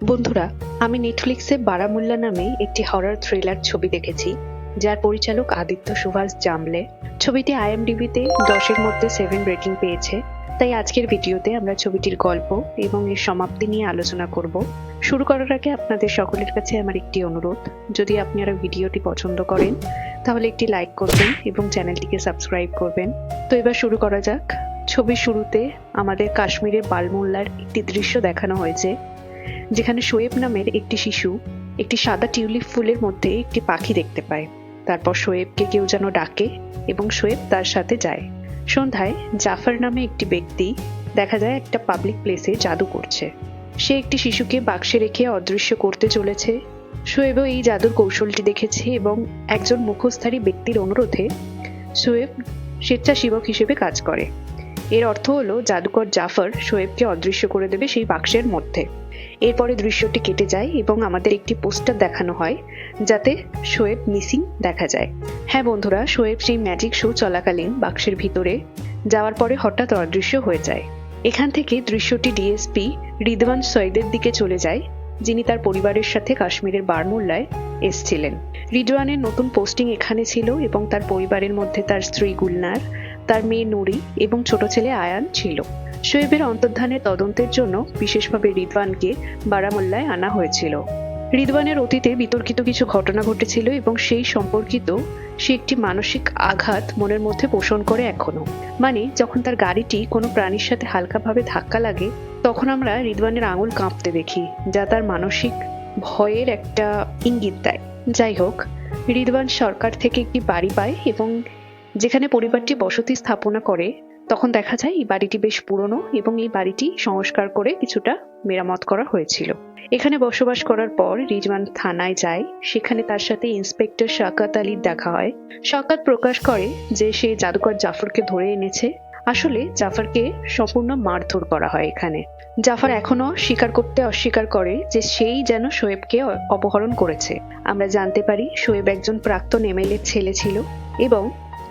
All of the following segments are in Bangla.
বন্ধুরা, আমি নেটফ্লিক্সে বারামুল্লা নামে একটি হরর থ্রিলার ছবি দেখেছি, যার পরিচালক আদিত্য সুভাষ জামলে। ছবিটি আইএমডিবিতে দশের মধ্যে সেভেন রেটিং পেয়েছে। তাই আজকের ভিডিওতে আমরা ছবিটির গল্প এবং এর সমাপ্তি নিয়ে আলোচনা করব। শুরু করার আগে আপনাদের সকলের কাছে আমার একটি অনুরোধ, যদি আপনারা ভিডিওটি পছন্দ করেন, তাহলে একটি লাইক করবেন এবং চ্যানেলটিকে সাবস্ক্রাইব করবেন। তো এবার শুরু করা যাক। ছবির শুরুতে আমাদের কাশ্মীরের বালমোল্লার একটি দৃশ্য দেখানো হয়েছে। যেখানে শোয়েব নামের একটি শিশু একটি সাদা টিউলিপ ফুলের মধ্যে একটি পাখি দেখতে পায়। তারপর শোয়েবকে কেউ যেন ডাকে এবং শোয়েব তার সাথে যায়। সন্ধ্যায় জাফর নামে একটি ব্যক্তি দেখা যায় একটা পাবলিক প্লেসে জাদু করছে। সে একটি শিশুকে বাক্সে রেখে অদৃশ্য করতে চলেছে। শোয়েবও এই জাদুর কৌশলটি দেখেছে এবং একজন মুখোশধারী ব্যক্তির অনুরোধে শোয়েব স্বেচ্ছাসেবক হিসেবে কাজ করে। এর অর্থ হলো জাদুকর জাফর শোয়েবকে অদৃশ্য করে দেবে সেই বাক্সের মধ্যে। এরপরে দৃশ্যটি কেটে যায় এবং আমাদের একটি পোস্টার দেখানো হয়, যাতে শোয়েব মিসিং দেখা যায়। হ্যাঁ বন্ধুরা, শোয়েব সেই ম্যাজিক শো চলাকালীন বাক্সের ভিতরে যাওয়ার পরে হঠাৎ অদৃশ্য হয়ে যায়। এখান থেকে দৃশ্যটি ডিএসপি রিদওয়ান সৈয়দের দিকে চলে যায়, যিনি তার পরিবারের সাথে কাশ্মীরের বারমুল্লায় এসছিলেন। রিদওয়ানের নতুন পোস্টিং এখানে ছিল এবং তার পরিবারের মধ্যে তার স্ত্রী গুলনার তার মেয়ে নুরি এবং ছোট ছেলে আয়ান ছিল। শোয়েবের অন্তর্ধানের তদন্তের জন্য বিশেষভাবে রিদওয়ানকে বারামুল্লায় আনা হয়েছিল। রিদওয়ানের অতীতে বিতর্কিত কিছু ঘটনা ঘটেছিল এবং সেই সম্পর্কিত সে একটি মানসিক আঘাত মনের মধ্যে পোষণ করে এখনও। মানে যখন তার গাড়িটি কোনো প্রাণীর সাথে হালকাভাবে ধাক্কা লাগে, তখন আমরা রিদওয়ানের আঙুল কাঁপতে দেখি, যা তার মানসিক ভয়ের একটা ইঙ্গিত দেয়। যাই হোক, রিদওয়ান সরকার থেকে একটি বাড়ি পায় এবং যেখানে পরিবারটি বসতি স্থাপনা করে, তখন দেখা যায় এই বাড়িটি বেশ পুরনো এবং এই বাড়িটি সংস্কার করে কিছুটা মেরামত করা হয়েছিল। এখানে বসবাস করার পর রিজওয়ান থানায় যায়, সেখানে তার সাথে ইন্সপেক্টর শাকাত আলীর দেখা হয়। শাকাত প্রকাশ করে যে সে জাদুকর জাফরকে ধরে এনেছে। আসলে জাফরকে সম্পূর্ণ মারধর করা হয় এখানে। জাফর এখনও স্বীকার করতে অস্বীকার করে যে সেই যেন শোয়েবকে অপহরণ করেছে। আমরা জানতে পারি শোয়েব একজন প্রাক্তন এমএলএ ছেলে ছিল এবং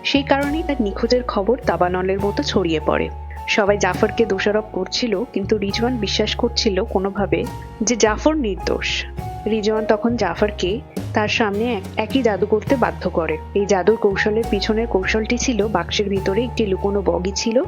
সেই কারণেই তার নিখোঁজের খবর দাবানলের মতো ছড়িয়ে পড়ে। সবাই জাফরকে দোষারোপ করছিল, কিন্তু রিজওয়ান বিশ্বাস করছিল কোনোভাবে যে জাফর নির্দোষ। রিজওয়ান তখন জাফরকে তার সামনে একই জাদু করতে বাধ্য করে। এই জাদুর কৌশলের পিছনের কৌশলটি ছিল বাক্সের ভিতরে একটি লুকোনো বগি ছিল,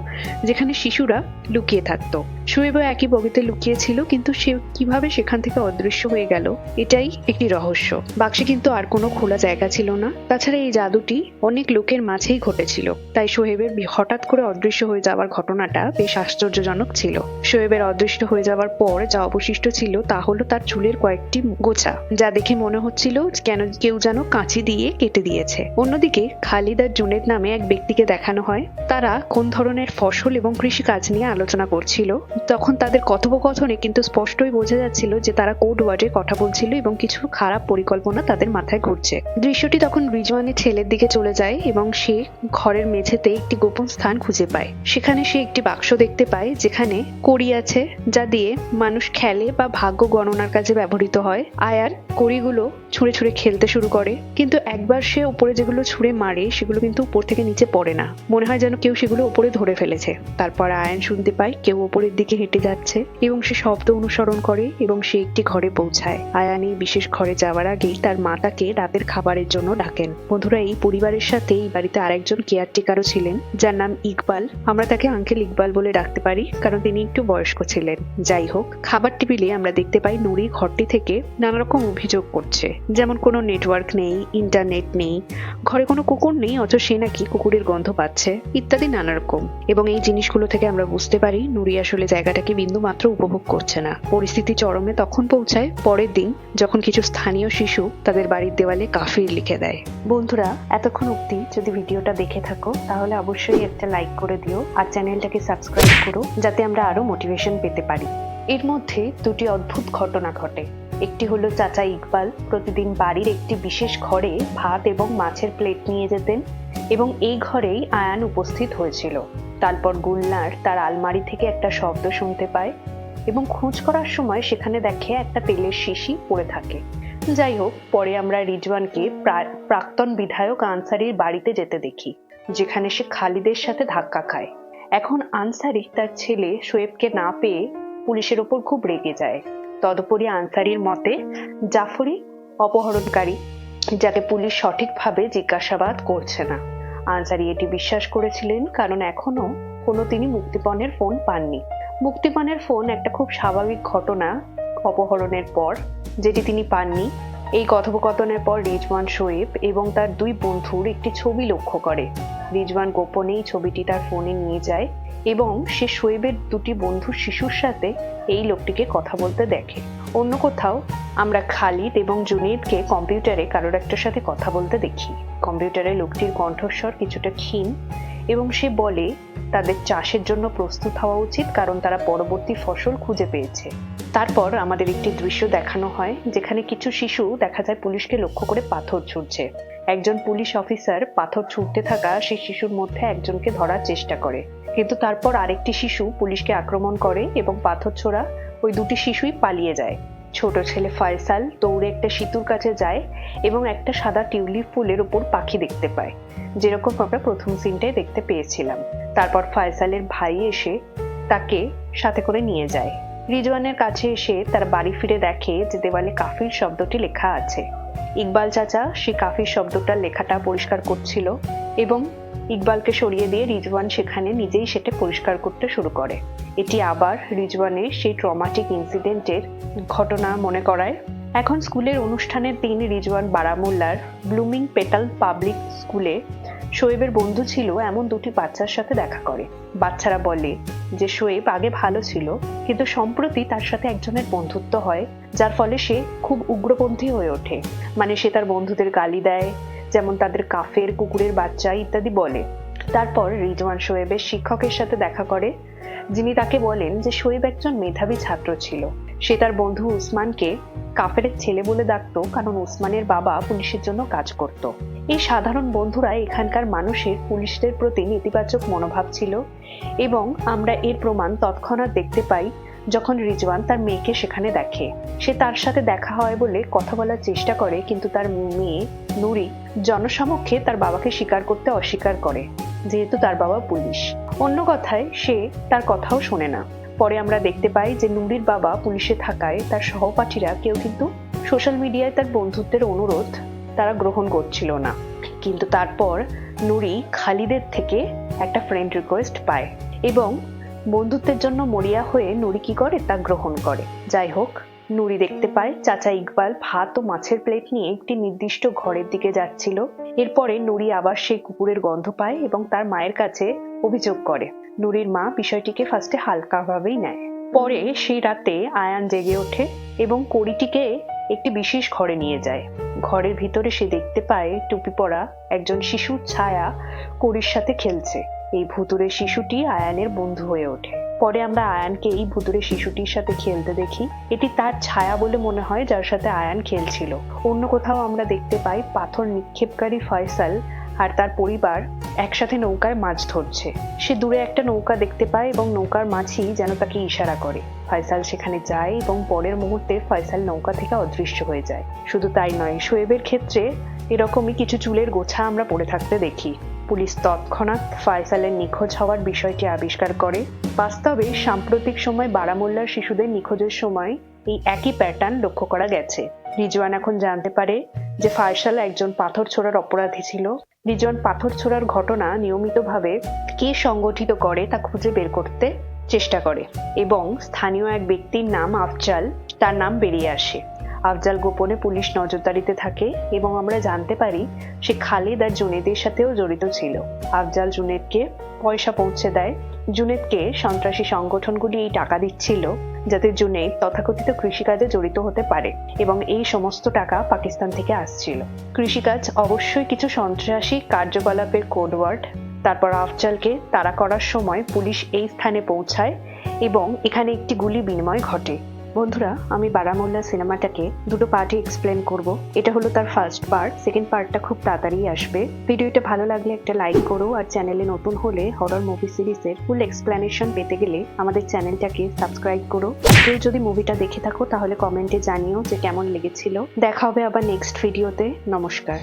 যেখানে শিশুরা লুকিয়ে থাকতো। শোয়েবও একই বগিতে লুকিয়ে ছিল কিন্তু সে কীভাবে সেখান থেকে অদৃশ্য হয়ে গেল, এটাই একটি রহস্য। বাক্সে কিন্তু আর কোনো খোলা জায়গা ছিল না। তাছাড়া এই জাদুটি অনেক লোকের মাঝেই ঘটেছিল। তাই শোয়েবের বি- হঠাৎ করে অদৃশ্য হয়ে যাওয়ার ঘটনাটা বেশ আশ্চর্যজনক ছিল। শোয়েবের অদৃশ্য হয়ে যাওয়ার পর যা অবশিষ্ট ছিল তা হলো তার চুলের কয়েকটি গোছা, যা দেখে মনে হচ্ছিল কেন কেউ যেন কাঁচি দিয়ে কেটে দিয়েছে। অন্যদিকে খালিদ আর জুনেদ নামে এক ব্যক্তিকে দেখানো হয়। তারা কোন ধরনের ফসল এবং কৃষি কাজ নিয়ে আলোচনা করছিল, তখন তাদের কথোপকথনে কিন্তু স্পষ্টই বোঝা যাচ্ছিল যে তারা কোড ওয়ার্ডে কথা বলছিল এবং কিছু খারাপ পরিকল্পনা তাদের মাথায় ঘুরছে। দৃশ্যটি তখন রিজওয়ানের ছেলের দিকে চলে যায় এবং সে ঘরের মেঝেতে একটি গোপন স্থান খুঁজে পায়। সেখানে সে একটি বাক্স দেখতে পায়, যেখানে কড়ি আছে, যা দিয়ে মানুষ খেলে বা ভাগ্য গণনার কাজে ব্যবহৃত হয়। আয়ার কড়িগুলো ছুঁড়ে ছুঁড়ে খেলতে শুরু করে, কিন্তু একবার সে উপরে যেগুলো ছুঁড়ে মারে, সেগুলো কিন্তু উপর থেকে নিচে পড়ে না। মনে হয় যেন কেউ সেগুলো উপরে ধরে ফেলেছে। তারপর আয়ান শুনতে পায় কেউ উপরের দিকে হেঁটে যাচ্ছে এবং সে শব্দ অনুসরণ করে এবং সে একটি ঘরে পৌঁছায়। আয়ান এই বিশেষ ঘরে যাওয়ার আগেই তার মাতাকে রাতের খাবারের জন্য ডাকেন। বন্ধুরা, এই পরিবারের সাথে এই বাড়িতে আরেকজন কেয়ারটেকারও ছিলেন, যার নাম ইকবাল। আমরা তাকে আঙ্কেল ইকবাল বলে ডাকতে পারি, কারণ তিনি একটু বয়স্ক ছিলেন। যাই হোক, খাবার টেবিলে আমরা দেখতে পাই নুরি ঘরটি থেকে নানা রকম অভিযোগ করছে। যেমন কোনো নেটওয়ার্ক নেই ইন্টারনেট নেই, ঘরে কোনো কুকুর নেই, অথচ সে নাকি কুকুরের গন্ধ পাচ্ছে, ইত্যাদি নানা রকম এবং এই জিনিসগুলো থেকে আমরা বুঝতে পারি, নুরি আসলে জায়গাটাকে বিন্দু মাত্র উপভোগ করছে না। পরিস্থিতি চরমে তখন পৌঁছায় পরের দিন, যখন কিছু স্থানীয় শিশু তাদের বাড়ির দেওয়ালে কাফির লিখে দেয়। বন্ধুরা, এতক্ষণ অব্দি যদি ভিডিওটা দেখে থাকো, তাহলে অবশ্যই একটা লাইক করে দিও আর চ্যানেলটাকে সাবস্ক্রাইব করো, যাতে আমরা আরও মোটিভেশন পেতে পারি। এর মধ্যে দুটি অদ্ভুত ঘটনা ঘটে। একটি হলো চাচা ইকবাল। প্রতিদিন বাড়ির একটি বিশেষ ঘরে ভাত এবং মাছের প্লেট নিয়ে যেতেন এবং এই ঘরেই আয়ান উপস্থিত হয়েছিল। তারপর গুলনার তার আলমারি থেকে একটা শব্দ শুনতে পায় এবং খোঁজ করার সময় সেখানে দেখে একটা তেলের শিশি পড়ে থাকে। যাই হোক, পরে আমরা রিজওয়ানকে প্রা- প্রাক্তন বিধায়ক আনসারির বাড়িতে যেতে দেখি, যেখানে সে খালিদের সাথে ধাক্কা খায়। এখন আনসারি তার ছেলে শোয়েবকে না পেয়ে পুলিশের ওপর খুব রেগে যায়। তদুপরি আনসারির মতে জাফরি অপহরণকারী, যাকে পুলিশ সঠিকভাবে জিজ্ঞাসাবাদ করছে না। আনসারি এটি বিশ্বাস করেছিলেন, কারণ এখনও কোনো তিনি মুক্তিপণের ফোন পাননি। মুক্তিপণের ফোন একটা খুব স্বাভাবিক ঘটনা অপহরণের পর, যেটি তিনি পাননি। এই কথোপকথনের পর রিজওয়ান শোয়েব এবং তার দুই বন্ধুর একটি ছবি লক্ষ্য করে। রিজওয়ান গোপনেই ছবিটি তার ফোনে নিয়ে যায় এবং সে শোয়েবের দুটি বন্ধু শিশুর সাথে এই লোকটিকে কথা বলতে দেখে। অন্য কোথাও আমরা খালিদ এবং জুনেদকে কম্পিউটারে কারোর একটার সাথে কথা বলতে দেখি। কম্পিউটারে লোকটির কণ্ঠস্বর কিছুটা ক্ষীণ এবং সে বলে, তাদের চাষের জন্য প্রস্তুত হওয়া উচিত কারণ তারা পরবর্তী ফসল খুঁজে পেয়েছে। তারপর আমাদের একটি দৃশ্য দেখানো হয়, যেখানে কিছু শিশু দেখা যায় পুলিশকে লক্ষ্য করে পাথর ছুটছে একজন পুলিশ অফিসার পাথর ছুটতে থাকা সেই শিশুর মধ্যে একজনকে ধরার চেষ্টা করে। কিন্তু তারপর আরেকটি শিশু পুলিশকে আক্রমণ করে এবং পাথর ছোড়া ওই দুটি শিশুই পালিয়ে যায়। ছোট ছেলে ফয়সাল দৌড়ে একটা সিতুর কাছে যায় এবং একটা সাদা টিউলিপ ফুলের উপর পাখি দেখতে পায়। যেরকম আমরা প্রথম সিনটাই দেখতে পেয়েছিলাম। তারপর ফয়সালের ভাই এসে তাকে সাথে করে নিয়ে যায়। রিজওয়ানের কাছে এসে তার বাড়ি ফিরে দেখে যে দেওয়ালে কাফির শব্দটি লেখা আছে। ইকবাল চাচা সে কাফির শব্দটার লেখাটা পরিষ্কার করছিল এবং ইকবালকে সরিয়ে দিয়ে রিজওয়ান সেখানে নিজেই সেটা পরিষ্কার করতে শুরু করে। এটি আবার রিজওয়ানের সেই ট্রমাটিক ইনসিডেন্টের ঘটনা মনে করায়। এখন স্কুলের অনুষ্ঠানের দিন রিজওয়ান বারামুল্লার ব্লুমিং পেটাল পাবলিক স্কুলে শোয়েবের বন্ধু ছিল এমন দুটি বাচ্চার সাথে দেখা করে। বাচ্চারা বলে যে শোয়েব আগে ভালো ছিল, কিন্তু সম্প্রতি তার সাথে একজনের বন্ধুত্ব হয়, যার ফলে সে খুব উগ্রপন্থী হয়ে ওঠে। মানে সে তার বন্ধুদের গালি দেয়, যেমন তাদের কাফের কুকুরের বাচ্চা ইত্যাদি বলে। তারপর রিজওয়ান শোয়েবের শিক্ষকের সাথে দেখা করে, যিনি তাকে বলেন যে শোয়েব একজন মেধাবী ছাত্র ছিল। সে তার বন্ধু উসমানকে কাফের ছেলে বলে ডাকতো, কারণ উসমানের বাবা পুলিশের জন্য কাজ করত। এই সাধারণ বন্ধুরা এখানকার মানুষের পুলিশদের প্রতি নেতিবাচক মনোভাব ছিল এবং আমরা এর প্রমাণ তৎক্ষণাৎ দেখতে পাই যখন রিজওয়ান তার মেয়েকে সেখানে দেখে। সে তার সাথে দেখা হয় বলে কথা বলার চেষ্টা করে, কিন্তু তার মেয়ে নুরি জনসমক্ষে তার বাবাকে স্বীকার করতে অস্বীকার করে, যেহেতু তার বাবা পুলিশ। অন্য কথায় সে তার কথাও শোনে না। পরে আমরা দেখতে পাই যে নুরির বাবা পুলিশে থাকায় তার সহপাঠীরা কেউ কিন্তু সোশ্যাল মিডিয়ায় তার বন্ধুত্বের অনুরোধ তারা গ্রহণ করছিল না। কিন্তু তারপর নুরি খালিদের থেকে একটা ফ্রেন্ড রিকোয়েস্ট পায় এবং বন্ধুত্বের জন্য মরিয়া হয়ে নুরি কি করে তা গ্রহণ করে। যাই হোক, নুরি দেখতে পায় চাচা ইকবাল ভাত ও মাছের প্লেট নিয়ে একটি নির্দিষ্ট ঘরের দিকে যাচ্ছিল। এরপরে নুরি আবার সেই কুকুরের গন্ধ পায় এবং তার মায়ের কাছে অভিযোগ করে। নুরির মা বিষয়টিকে ফার্স্টে হালকাভাবেই নেয়। পরে সেই রাতে আয়ান জেগে ওঠে এবং কড়িটিকে একটি বিশেষ ঘরে নিয়ে যায়। ঘরের ভিতরে সে দেখতে পায় টুপি পরা একজন শিশুর ছায়া কড়ির সাথে খেলছে। এই ভুতুরে শিশুটি আয়ানের বন্ধু হয়ে ওঠে। পরে আমরা আয়ানকে এই ভুতুরে শিশুটির সাথে খেলতে দেখি। এটি তার ছায়া বলে মনে হয়, যার সাথে আয়ান খেলছিল। অন্য কোথাও আমরা দেখতে পাই পাথর নিক্ষেপকারী ফয়সাল আর তার পরিবার একসাথে নৌকায় মাছ ধরছে। সে দূরে একটা নৌকা দেখতে পায় এবং নৌকার মাঝি যেন তাকে ইশারা করে। ফয়সাল সেখানে যায় এবং পরের মুহূর্তে ফয়সাল নৌকা থেকে অদৃশ্য হয়ে যায়। শুধু তাই নয়, শোয়েবের ক্ষেত্রে এরকমই কিছু চুলের গোছা আমরা পড়ে থাকতে দেখি। পুলিশ তৎক্ষণাৎ ফয়সালের নিখোঁজ হওয়ার বিষয়টি আবিষ্কার করে। বাস্তবে সাম্প্রতিক সময় বারামুল্লার শিশুদের নিখোঁজের সময় এই একই প্যাটার্ন লক্ষ্য করা গেছে। রিজওয়ান এখন জানতে পারে যে ফায়সাল একজন পাথর ছোড়ার অপরাধী ছিল রিজওয়ান পাথর ছোড়ার ঘটনা নিয়মিতভাবে কে সংগঠিত করে তা খুঁজে বের করতে চেষ্টা করে এবং স্থানীয় এক ব্যক্তির নাম আফজাল, তার নাম বেরিয়ে আসে। আফজাল গোপনে পুলিশ নজরদারিতে থাকে এবং আমরা জানতে পারি সে খালিদ আর জুনেদের সাথেও জড়িত ছিল। আফজাল জুনেদকে পয়সা পৌঁছে দেয় জুনেদকে সন্ত্রাসী সংগঠনগুলি এই টাকা দিচ্ছিল, যাতে জুনেদ তথাকথিত কৃষিকাজে জড়িত হতে পারে এবং এই সমস্ত টাকা পাকিস্তান থেকে আসছিল। কৃষিকাজ অবশ্যই কিছু সন্ত্রাসী কার্যকলাপের কোডওয়ার্ড, তারপর আফজালকে তাড়া করার সময় পুলিশ এই স্থানে পৌঁছায় এবং এখানে একটি গুলি বিনিময় ঘটে। বন্ধুরা, আমি বারামুল্লা সিনেমাটাকে দুটো পার্টে এক্সপ্লেন করব। এটা হলো তার ফার্স্ট পার্ট সেকেন্ড পার্টটা খুব তাড়াতাড়ি আসবে। ভিডিওটা ভালো লাগলে একটা লাইক করো আর চ্যানেলে নতুন হলে হরর মুভি সিরিজের ফুল এক্সপ্লেনেশন পেতে গেলে আমাদের চ্যানেলটাকে সাবস্ক্রাইব করো। কেউ যদি মুভিটা দেখে থাকো, তাহলে কমেন্টে জানিও যে কেমন লেগেছিল। দেখা হবে আবার নেক্সট ভিডিওতে নমস্কার।